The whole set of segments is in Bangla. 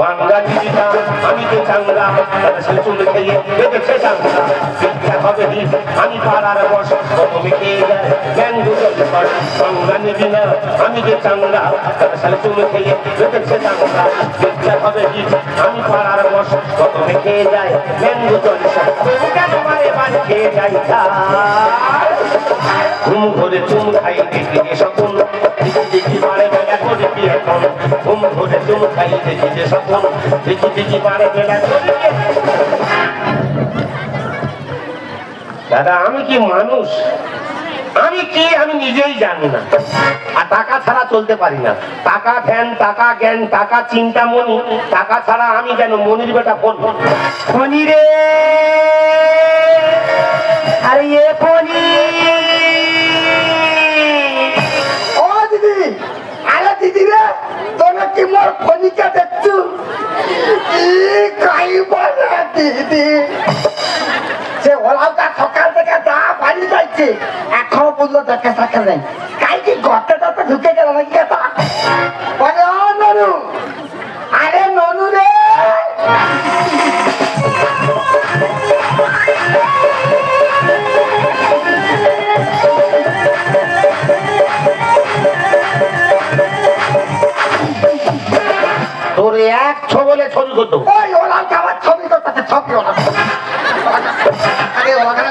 বাংলা দিদিটা আমি তো চাংলা তাদের সাথে চুল খেয়ে বেঁধেছে চাংলা শিক্ষা হবে নি আমি পাড়ার বস কত মেখে যায়? জ্ঞান গুজল কর বাংলা নিবি না। আমি যে চাংলা তাদের সাথে চুল খেয়ে বেঁধেছে চাংলা শিক্ষা হবে নি আমি পাড়ার বস কত মেখে যায়? জ্ঞান গুজল কেন মারে বাড়ি খেয়ে যাই ঘুম ঘরে চুম খাই, দেখি স্বপ্ন। দাদা, আমি কি মানুষ? আমি কি, আমি নিজেই জানি না। আর টাকা ছাড়া চলতে পারি না। টাকা ধ্যান, টাকা জ্ঞান, টাকা চিন্তা, মনি। টাকা ছাড়া আমি যেন মনির বেটা ফোনি রে। আরে এ ফোনি তোরা ফণিকা দেখছ? দিদি। সে ওলাউটা সকাল থেকে যা বাড়ি যাইছে, এখনও পর্যন্ত দেখে থাকে নাই। কাইকি ঘরটা ঢুকে করতো ওই ওলাটা আমার ছবি করতেছে, ছবি ওলা আরে ওলাটা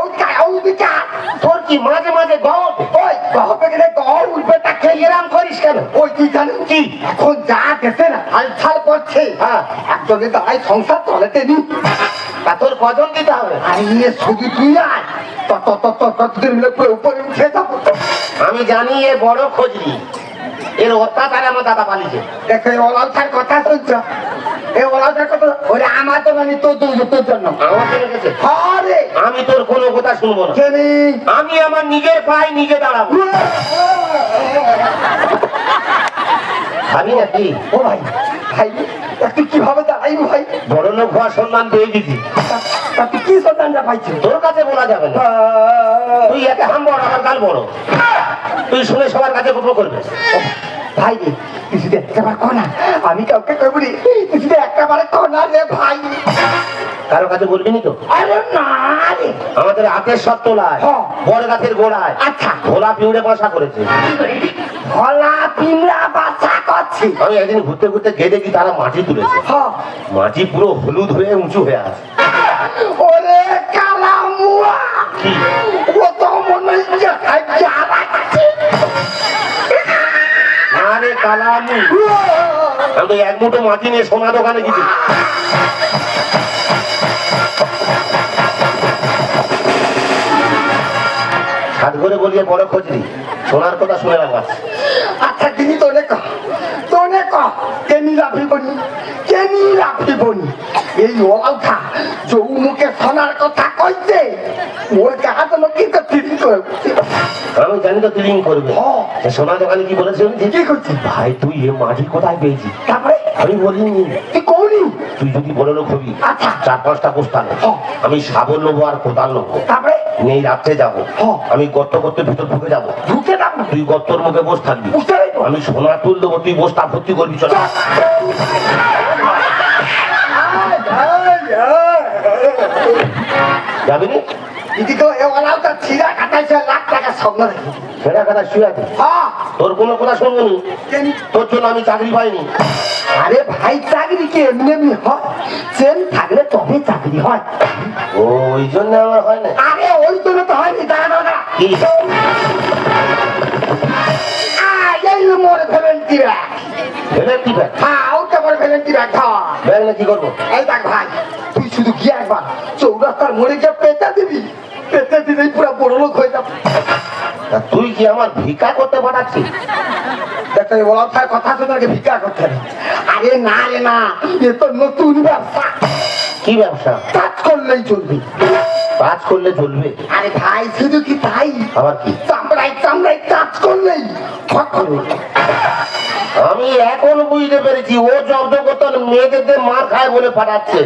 ওই কাই ওই দিকা তোর কি মাঝে মাঝে গদ ওই গহপে গেলে গহ উঠবে তাকে এরাম করিস কেন? ওই তুই জানিস কি? এখন যা গেছে না হালছাল করছে হ্যাঁ একজনে দাঁড়াই সংসার চলেতে নি তা তোর কজন দিতে হবে? আরে ইয়ে শুধু তুই আয়। তত তত ততদিন মিলে পুরো উপরে উঠে যাব। আমি জানি এ বড় খোঁজরি এর অত্যাচারে আমার দাদা পালিছে দেখো এই ওলাউঠার কথা শুনছ? এই ওলাউঠার কথা ওরে আমার তো মানে তোর তোর তোর জন্য। আমার জন্য গেছে আরে! আমি তোর কোনো কথা শুনব না। জেনি আমি আমার নিজের পায়ে নিজে দাঁড়াবো। আমি নাকি ও ভাই। ভাই? তুই কীভাবে দাঁড়াই ভাই? বড় লোক হওয়ার সম্মান পেয়ে তা তুই কি সন্ধানটা পাইছিস তোর কাছে বলা যাবে না। তুই একে হাম বড় আমার গাল বড়। তুই শুনে সবার কাছে গল্প করবে। ভাই রে তুই শুধু একটাবার কো না আমি কাউকে কইব রে তুই শুধু একটাবারে কো না রে ভাই। কারও কাছে বলবি নি তো? আরে না রে। আমাদের হাতের সব তোলায় হ্যাঁ। বড় গাছের গোড়ায় আচ্ছা। ঘোলা পিউড়ে বসা করেছে। ভোলা পিমড়া বাচ্চা করছি। আমি একদিন ঘুরতে ঘুরতে গিয়ে দেখি তারা মাটি তুলেছে। মাটি পুরো হলুদ হয়ে উঁচু হয়ে আছে। ওরে কালা মুয়া। তো মনে আরে কালা আমি এক মুঠো মাটি নিয়ে সোনা দোকানে গেছি করে বলিয়ে বড় খোঁজরি সোনার কথা শুনে রাখা আচ্ছা তিনি তো ক এই ওলাউঠা যৌ মুখে কথা গাছ লোক তো তিরিং আমি জানি তো তিলিং করবে। হ্যাঁ। সোনা দোকানে কি বলেছে কি করছি ভাই তুই এ মাটি কোথায় পেয়েছিস? তারপরে? আমি বলিনি। তুই কৌনি? তুই যদি বড় লোক হবি আচ্ছা। চার পাঁচটা পোস্টার হ্যাঁ। আমি সাবল নেব আর কোদাল নেব। তারপরে? নেই রাত্রে যাব। হ্যাঁ। আমি গর্ত করতে ভিতর ঢুকে যাব। ঢুকে যাব? তুই গর্তর মুখে বসে থাকবি। আমি সোনা তুল দেবো তুই বসটা ভর্তি করবি চল। যাবি নি এদিকে এ ওলাওটা ছিঁড়া কাটাইছে লাখ টাকা স্বপ্ন দেখি। ছেড়া কথা শুয়ে হ্যাঁ। তোর কোনো কথা শুনব নি? তোর জন্য আমি চাকরি পাইনি। আরে ভাই চাকরি কি এমনি এমনি হয়? চেন থাকলে তবে চাকরি হয়। ওই জন্য আমার হয় না আরে ওই জন্য তো হয়নি দাঁড়া না। কি? এই মোর ভ্যালেন্টি ব্যাগ। ফেলে কি ব্যাগ? হ্যাঁ ভ্যালেন্টি ব্যাগ না কি করব? এই দেখ ভাই তুই শুধু গিয়ে একবার চৌরাস্তার মোড়ে গিয়ে পেটা দিবি। দিলেই পুরো বড় লোক হয়ে যাবে। তুই কি আমার ভিক্ষা করতে পাঠাচ্ছিস? ভাই কথা শুনে আগে ভিক্ষা করতে আরে না রে না এ তো নতুন ব্যবসা। কি ব্যবসা? কাজ করলেই চলবে। কাজ করলে চলবে? আরে ভাই শুধু কি তাই? আবার কি? চামড়ায় চামড়ায় কাজ করলেই। আমি এখন বুঝতে পেরেছি ও জব্দ মেয়েদের মার খায় বলে পাঠাচ্ছে।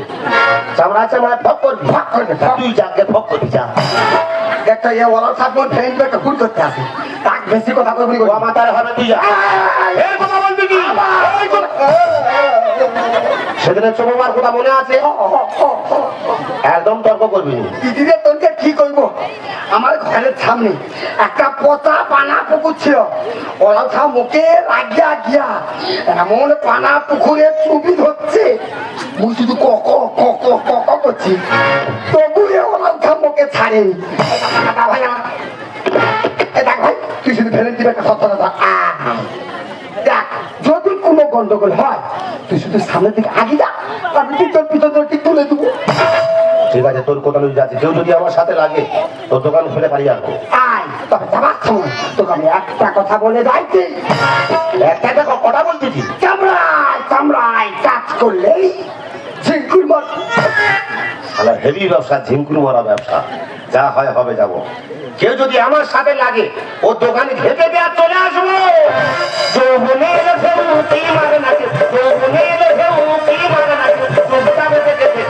চামড়া চামড়া করবে, তুই যাকে যা। একটা ইয়ে ওলা সাহেব মোর ফ্রেন্ড একটা খুন করতে আসে। তাক বেশি কথা ও আমার তার হবে তুই যা। এই কথা বলবি কি সেদিনের সোমবার কথা মনে আছে? একদম তর্ক করব আমার ঘরের সামনে একটা পচা পানা পুকুর ছিল। ওরা মুখে লাগিয়া গিয়া এমন পানা পুকুরে চুবি ধরছে। মুই শুধু ক ক ক ক ক করছি। তবু এ ওরা মুখে ছাড়েনি দেখ, ভাই তুই শুধু ফেলে দিবে একটা আহ। দেখ। যদি কোনো গন্ডগোল হয় তুই শুধু সামনের দিকে আগে যা। আমি ঠিক তোর পিছন ঠিক আছে তোর কথা লুই যাচ্ছে কেউ যদি আমার সাথে লাগে তোর দোকান খুলে পারি আসব তবে তোকে আমি একটা কথা বলে যাইছি একটা একটা ক- কটা বলতেছি চামড়ায় চামড়ায় কাজ করলেই ঝিঙ্কুর হেভি ব্যবসা ঝিঙ্কুর মারা ব্যবসা। যা হয় হবে যাব। কেউ যদি আমার সাথে লাগে ও দোকানে ঘেটে দেওয়া চলে আসব। যৌবনের মারে যৌবনের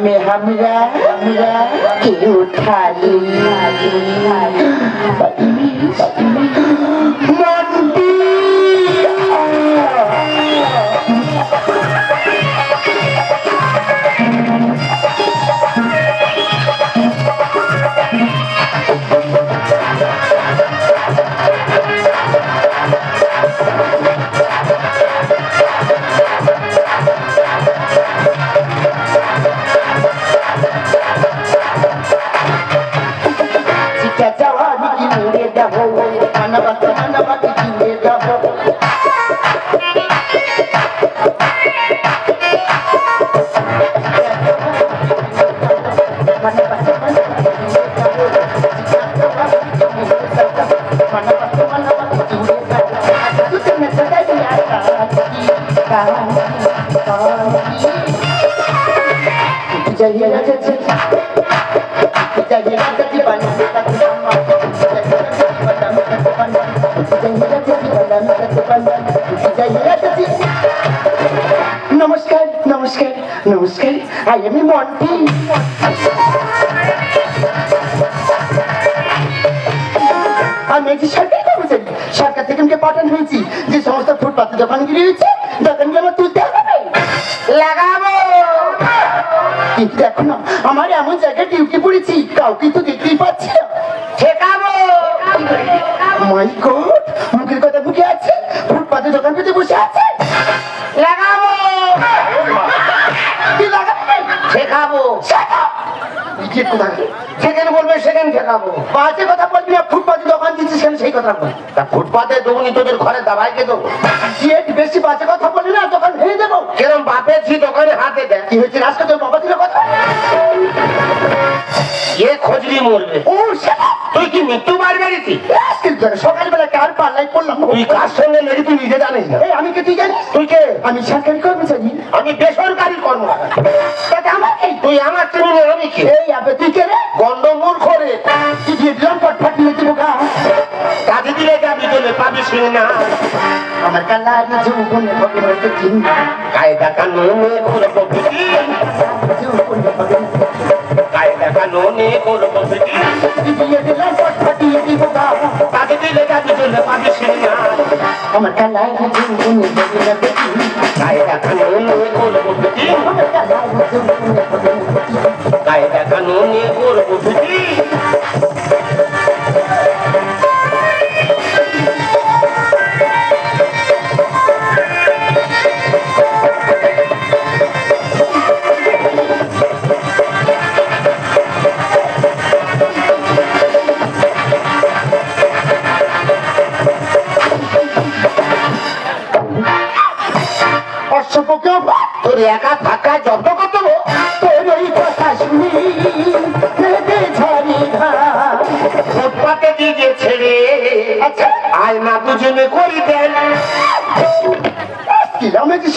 गोदिया में हमरा हमरा के उठा ली নমস্কার নমস্কার নমস্কার। আই আমি মন্টি আমি সরকারি কর্মচারী, সরকার থেকে আমাকে পাঠানো হয়েছি যে সমস্ত ফুটপাতে দোকানগুলি রয়েছে কিন্তু দেখো না আমার এমন জায়গায় ডিউটি পড়েছি কাউকে তো দেখতেই পাচ্ছি না। ঠেকাবো! মাই গড মুখের কথা মুখে আছে ফুটপাতে দোকান পেতে বসে আছে। লাগাবো! কি লাগাবে? শেখাবো শেখাও। ইডিয়েট বলবে সেখানে শেখাবো বাজে কথা বলবি না দিচ্ছিস কেন সেই কথা বল তা ফুটপাতে দোকানি তোদের ঘরে দাবাইকে দেবো। ইডিয়েট বেশি বাজে কথা বলবি না দোকান ভেঙে দেবো। কেরম বাপের ঝি দোকানে হাতে দেয়? কি হয়েছে? রাস্তা তোর বাবা ছিল কথা? এ খোঁজলি মরবে। ও তুই কি মৃত্যু বার বেরিয়েছি সকালবেলা কার পাল্লাই পড়লাম? তুই কার সঙ্গে মেরে তুই নিজে জানিস না। এই আমি কে তুই জানিস? তুই কে? আমি সরকারি কর্মচারী। আমি বেসরকারি কর্মকর্তা তাতে তুই আমার চিনি না আমি কে? এই তুই কে রে? গন্ডমূর করে তুই দিয়ে দিলাম আমার কালা জীবনে হয়তো চিন্তা কায়দা কানুনে করব কায়দা কানুনে করব দিয়ে পট ফাটিয়ে দিব গা। কাজে দিলে যাবি চলে পাবি না আমার কালা জীবনে হয়তো চিন্তা কায়দা কানুনে করব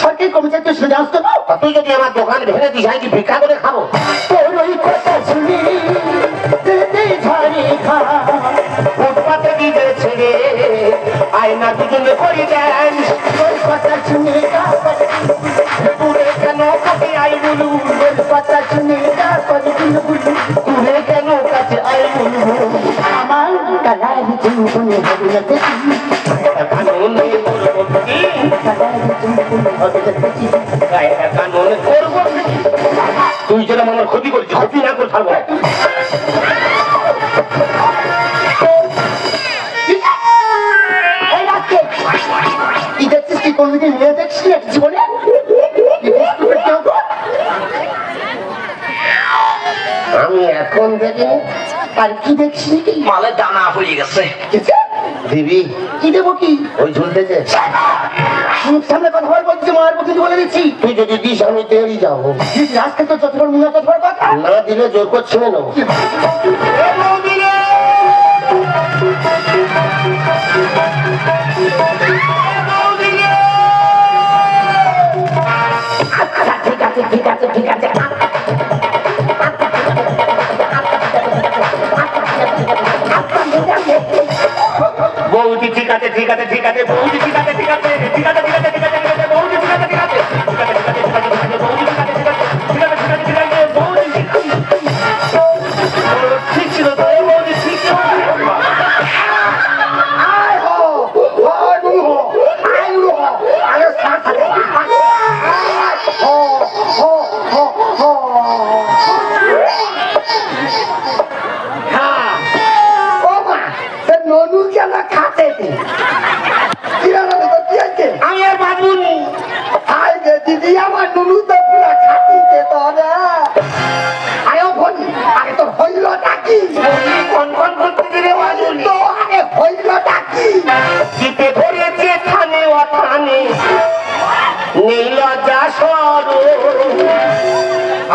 সরকারি কর্মচারী শুনে আসতো তুই যদি আমার দোকান ভেঙে দিস আমি কি ভিক্ষা করে খাব? তোর ওই কথা শুনি হেঁটে ঝাড়ি ঘা ফুটপাতে দিকে ছেড়ে আয়না দুজনে করি দেন। তোর কথা শুনে গা করে দূরে কেন কাছে আই বলু? তোর কথা শুনে গা করে দিল বুঝি দূরে কেন কাছে আই বলু? আমার কালার জীবনে হবে না কানুনে করব কি তুই যেরকম আমার ক্ষতি করছিস ক্ষতি না করে ছাড়বো? আমি এখন দেখিনি আর কি দেখছিস নাকি মালে দানা হয়ে গেছে। দিবি। কি দেবো কি? ওই ঝুলতেছে। সামনে কথা বল বলছি মায়ের মুখে বলে দিচ্ছি। তুই যদি দিস আমি তেড়ি যাব। আজকে তো যত মুনা তত কথা। না দিলে জোর করছে না আচ্ছা ঠিক আছে ঠিক আছে ঠিক আছে।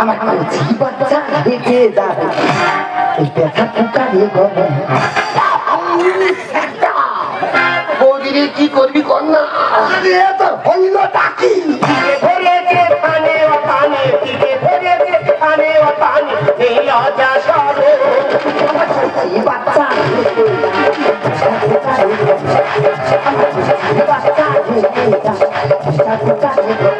আমার কচি বাচ্চা হেঁটে যাবে এই ব্যথা টুকারে গবে বৌদি রে কি করবি কর না। তোর হইল জিতে ধরেছে থানে ও জিতে ধরেছে থানে ও থানে নেই লজ্জা সরো কচি বাচ্চা। হেঁটে যাবে আমার কচি বাচ্চা হেঁটে যাবে ব্যথা টুকারে গবে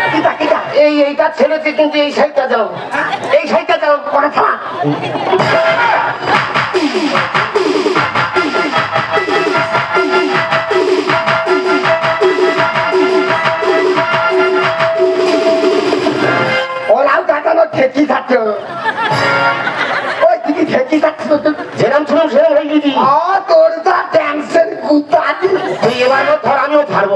এই এইটা ছেড়েছে কিন্তু এই সাইটা যাও এই সাইটা যাও করে ফেলা ওই তুমি থাকছো তোর ধরবো।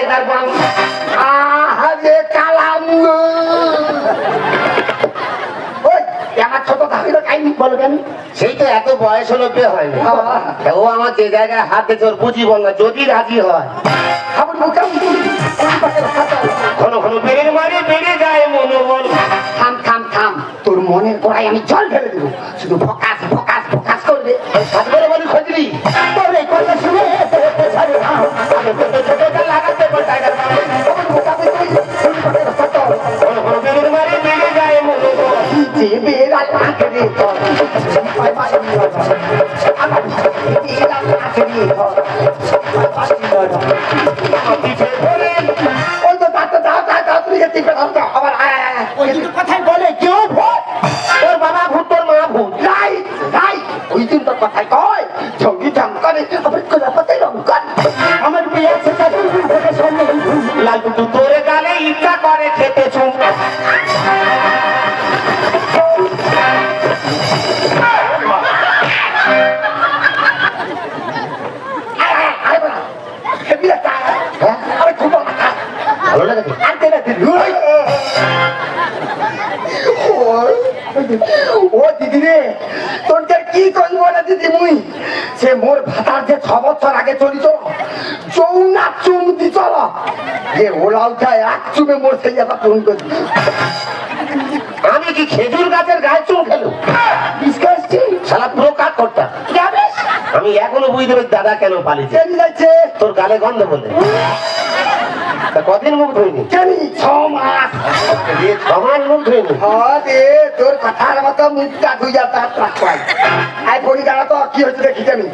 ছোটটা লাগাতে বল কালাম আমার ছোট ধাবিল কাইনি বলো সেই তো এত বয়স হলো বিয়ে হয়নি। ও আমার যে জায়গায় হাত দিয়েছে বুঝি বল না যদি রাজি হয়। ঘন ঘন বেড়ে মারে বেড়ে যায় মনোবল থাম থাম থাম। তোর মনের গোড়ায় আমি জল ঢেলে দেবো। শুধু ফকাস ফকাস ফকাস করবে। বলি খজরি তোর এই কথা শুনে তোর বাই বাই আমার আমার পিছে ধরে ওই তো দাও দাও দাও তুই এতে পেটাল আবার ওই দুটো কথাই বলে কেউ ভোট তোর বাবা ভূত তোর মা ভূত। Right right. ওই দিন কথাই উঠায় এক চুমে মোর সেই ফোন করি আমি কি খেজুর গাছের গায়ে চুল খেলো শালা পুরো কাজ করতাম আমি এখনও বুঝতে পারি দাদা কেন পালিয়েছে? তোর গালে গন্ধ বলে। তা কদিন মুখ ধুইনি? ছ মাস। দিয়ে ছমাস মুখ ধুইনি? তোর কথার মতো মুখটা ধুইয়া তার ট্রাক পাই। আই পড়ি দাঁড়া তো কি হচ্ছে দেখি আমি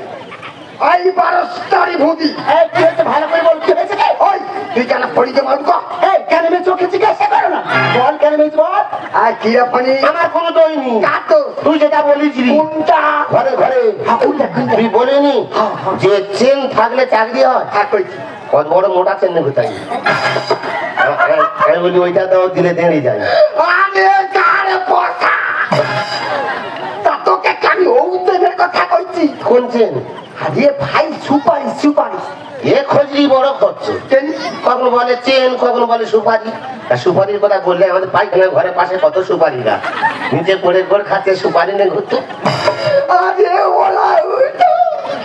আই বারস্তারি ভূতি। এই কি হচ্ছে ভালো করে বল কি ওই তুই কেন পড়ি যে মারুক এই কেন মেয়ে চোখে জিজ্ঞাসা করো না? বল কেন মেয়ে বল আই কিরা পানি আমার কোনো দই নেই। কাটো তুই যেটা বলেছিলি। কোনটা? ঘরে ঘরে। কোনটা তুই বলিনি যে চেন থাকলে চাকরি হয়? হ্যাঁ কইছি। কত বড় মোটা চেন নেবে তাই। আমি বলি ওইটা দাও দিলে দেরি যায়। পচা তা তোকে আমি ঔষধের কথা কইছি? কোন চেন? আরে ভাই সুপারি সুপারি। এ খোঁজলি বড় কেন? কখনো বলে চেন কখনো বলে সুপারি। সুপারির কথা বললে আমাদের পাইখানা ঘরের পাশে কত সুপারি গাছ নিচে পড়ে ঘর খাচ্ছে সুপারি নিয়ে ঘুরতো। আরে ওলা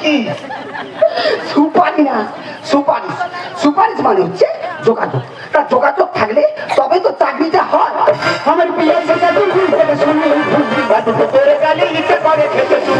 কি? সুপারি না সুপারিশ সুপারিশ মানে হচ্ছে যোগাযোগ তা যোগাযোগ থাকলে তবে তো চাকরিটা হয়। আমার বিয়ে আছে তাদের থেকে গালে ইচ্ছে করে খেতে চুল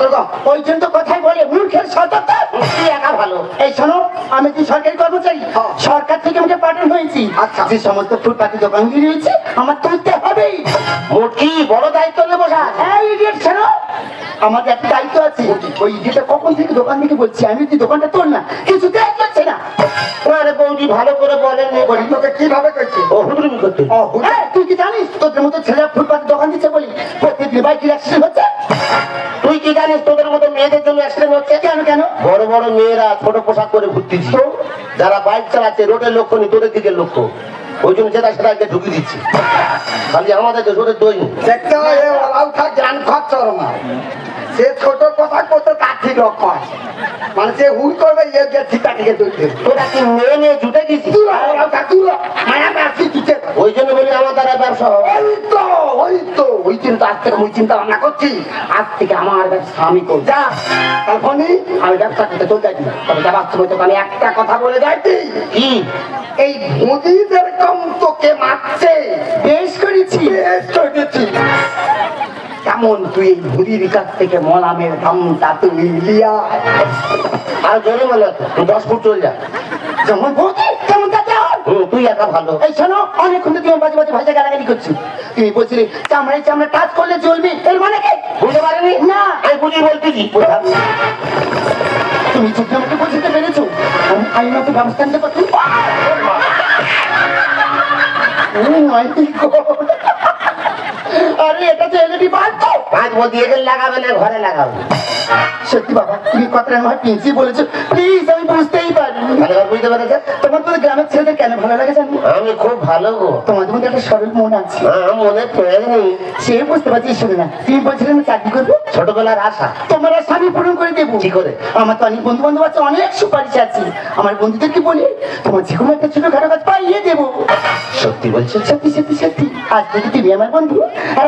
করব। ওই জন্য তো কথাই বলে মূর্খের সততা তুই একা ভালো। এই শোনো আমি কি সরকারি কর্মচারী। সরকার থেকে আমাকে পাঠানো হয়েছি। আচ্ছা। যে সমস্ত ফুটপাতি দোকানগুলি রয়েছে আমার তুলতে হবেই বড় দায়িত্ব নেব স্যার। ইডিয়েট শোনো আমাদের একটা দায়িত্ব আছে ওই ইডিয়েটটা কখন থেকে দোকান থেকে বলছি? আমি তুই দোকানটা তোল না কিছুতেই চলছে না। আরে বৌদি ভালো করে বলেন বলি তোকে কীভাবে করছি? ও হুদুরমি করতে ও তুই কি জানিস? তোদের মতো ছেলেরা ফুটপাতে দোকান দিচ্ছে বলি বাইকের অ্যাক্সিডেন্ট হচ্ছে কেন? বড় বড় মেয়েরা ছোট পোশাক করে ঘুরতেছি যারা বাইক চালাচ্ছে রোডের লক্ষ্য নেই তোদের দিকে লক্ষ্য। ওই জন্য যেটা সেটা আগে ঢুকিয়ে দিচ্ছি। খালি আমাদের দেশ দই দেখতে হয় জ্ঞান খরচ সে ছোট কথা করতে তার ঠিক লক্ষ্য আছে মানে সে হুল করবে ইয়ে ঠিকা তোরা কি মেয়ে জুটে গেছিস? ওই জন্য বলি আমার দ্বারা ব্যবসা হবে। ওই চিন্তা আজ থেকে ওই চিন্তা ভাবনা করছি আজ থেকে আমার ব্যবসা আমি করব। যা তখনই আমি ব্যবসা করতে চলতে যাচ্ছি তবে যাবার সময় তোকে আমি একটা কথা বলে যাচ্ছি কি? এই মুদিদের কম তোকে মারছে। বেশ করেছি। বেশ করেছি। কেমন তুই ভুদির কাছ থেকে মলামের দামটা তুই লিয়া আর জোরে বলো দশ ফুট চল যা। যেমন বৌদি তেমন তুই একা ভালো। এই শোনো অনেকক্ষণ তো তুমি বাজে বাজে ভাষা গালাগালি করছি। তুই বলছিলি চামড়ায় চামড়া টাচ করলে চলবি এর মানে কি? বুঝতে পারিনি? না। আমি বুঝি বলতেছি তুমি চোখে আমাকে বুঝতে পেরেছ। আমি আইনত ব্যবস্থা নিতে Oh my God! আরে এটা তো এলইডি বাল্ব তো এখানে লাগাবে না ঘরে লাগাবে। সত্যি বাবা তুমি কথাটা আমার পিঞ্চি বলেছ। প্লিজ আমি বুঝতেই পারি বুঝতে পেরেছে? তোমার মধ্যে গ্রামের ছেলেদের কেন ভালো লাগে জানো? আমি খুব ভালো গো। তোমাদের মধ্যে একটা সরল মন আছে। মনে পড়েনি সে বুঝতে পারছি শুনে না। তুমি বলছিলে আমি চাকরি করব? ছোটবেলার আশা। তোমার স্বামী পূরণ করে দেবো। কি করে? আমার তো অনেক বন্ধু বান্ধব আছে অনেক সুপারিশ আছে। আমার বন্ধুদেরকে বলি তোমার যে কোনো একটা ছোটখাটো কাজ পাইয়ে দেবো। সত্যি বলছো? সত্যি সত্যি সত্যি। আজ থেকে তুমি আমার বন্ধু আর